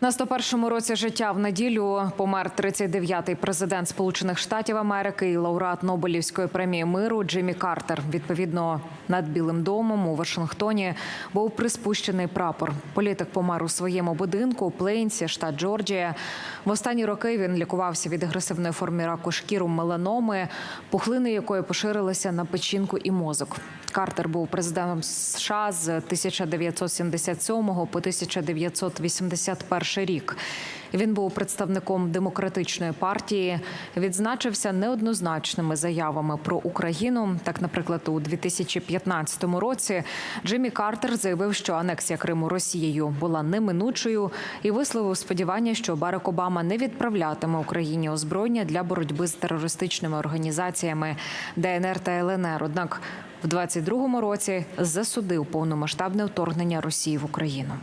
На 101-му році життя в неділю помер 39-й президент Сполучених Штатів Америки і лауреат Нобелівської премії миру Джиммі Картер. Відповідно, над Білим домом у Вашингтоні був приспущений прапор. Політик помер у своєму будинку у Плейнсі, штат Джорджія. В останні роки він лікувався від агресивної форми раку шкіру меланоми, пухлини якої поширилися на печінку і мозок. Картер був президентом США з 1977 по 1981 рік. Він був представником демократичної партії, відзначився неоднозначними заявами про Україну. Так, наприклад, у 2015 році Джиммі Картер заявив, що анексія Криму Росією була неминучою, і висловив сподівання, що Барак Обама не відправлятиме Україні озброєння для боротьби з терористичними організаціями ДНР та ЛНР. Однак в 22-му році засудив повномасштабне вторгнення Росії в Україну.